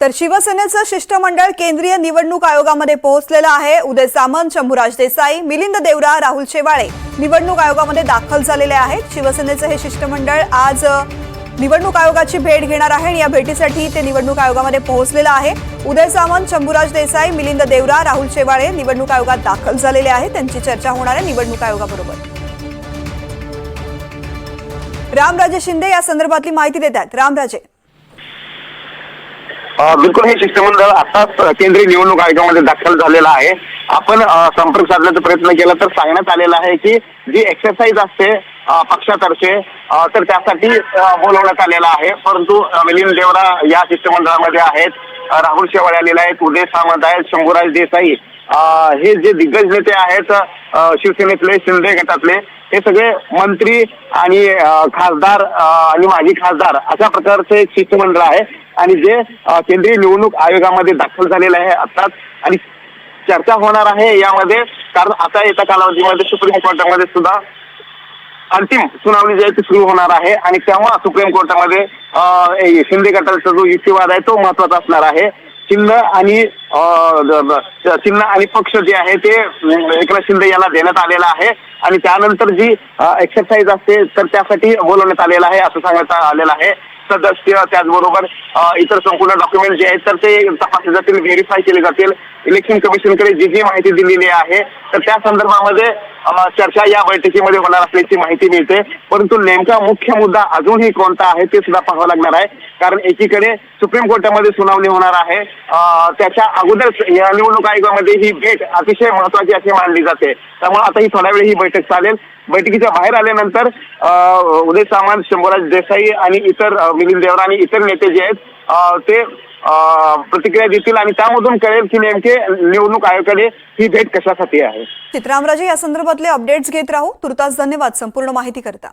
तर शिवसेनेचं शिष्टमंडळ केंद्रीय निवडणूक आयोगामध्ये पोहोचलेलं आहे. उदय सामंत शंभूराज देसाई मिलिंद देवरा राहुल शेवाळे निवडणूक आयोगामध्ये दाखल झालेले आहेत. शिवसेनेचं हे शिष्टमंडळ आज निवडणूक आयोगाची भेट घेणार आहे आणि या भेटीसाठी ते निवडणूक आयोगामध्ये पोहोचलेलं आहे. उदय सामंत शंभूराज देसाई मिलिंद देवरा राहुल शेवाळे निवडणूक आयोगात दाखल झालेले आहेत. त्यांची चर्चा होणार आहे निवडणूक आयोगाबरोबर. रामराजे शिंदे या संदर्भातली माहिती देत आहेत. रामराजे. बिलकुल हे शिष्टमंडळ आताच केंद्रीय निवडणूक आयोगामध्ये दाखल झालेलं आहे. आपण संपर्क साधण्याचा प्रयत्न केला तर सांगण्यात आलेलं आहे की जी एक्सरसाइज असते पक्षातर्फे तर त्यासाठी बोलवण्यात आलेलं आहे. परंतु मिलिंद देवरा या शिष्टमंडळामध्ये आहेत. राहुल शेवाळे आलेले आहेत. उदय सामंत आहेत. शंभूराज देसाई. हे जे दिग्गज नेते आहेत शिवसेनेतले शिंदे गटातले हे सगळे मंत्री आणि खासदार आणि माजी खासदार अशा प्रकारचे एक शिष्टमंडळ आहे. आणि जे केंद्रीय निवडणूक आयोगामध्ये दाखल झालेलं आहे आताच आणि चर्चा होणार आहे यामध्ये कारण आता येत्या कालावधीमध्ये सुप्रीम कोर्टामध्ये सुद्धा अंतिम सुनावणी जी आहे ती सुरू होणार आहे. आणि तेव्हा सुप्रीम कोर्टामध्ये शिंदे गटाचा जो युक्तिवाद आहे तो महत्त्वाचा असणार आहे. चिन्ह आणि चिन्ह आणि पक्ष जे आहे ते एकनाथ शिंदे यांना देण्यात आलेलं आहे. आणि त्यानंतर जी एक्सरसाइज असते तर त्यासाठी बोलवण्यात आलेलं आहे असं सांगण्यात आलेलं आहे. सदस्य त्याचबरोबर इतर संपूर्ण डॉक्युमेंट जे आहेत तर ते तपासले जातील व्हेरीफाय केले जातील. इलेक्शन कमिशनकडे जी जी माहिती दिलेली आहे तर त्या संदर्भामध्ये चर्चा या बैठकीमध्ये होणार असल्याची माहिती मिळते. परंतु नेमका मुख्य मुद्दा अजूनही कोणता आहे ते सुद्धा पाहावं लागणार आहे. कारण एकीकडे सुप्रीम कोर्टामध्ये सुनावणी होणार आहे. त्याच्या अगोदरच या निवडणूक आयोगामध्ये ही भेट अतिशय महत्वाची अशी मानली जाते. त्यामुळे आता ही थोड्या वेळ ही बैठक चालेल. बैठकीच्या बाहेर आल्यानंतर उदय सामंत शंभूराज देसाई आणि इतर अ, मिलिंद देवरा आणि इतर नेते जे आहेत ते प्रतिक्रिया देतील आणि त्यामधून कळेल की नेमके निवडणूक आयोगाकडे ही भेट कशासाठी आहे. चित्रामराजे या संदर्भातले अपडेट्स घेत राहू. तुर्तास धन्यवाद. संपूर्ण माहिती करता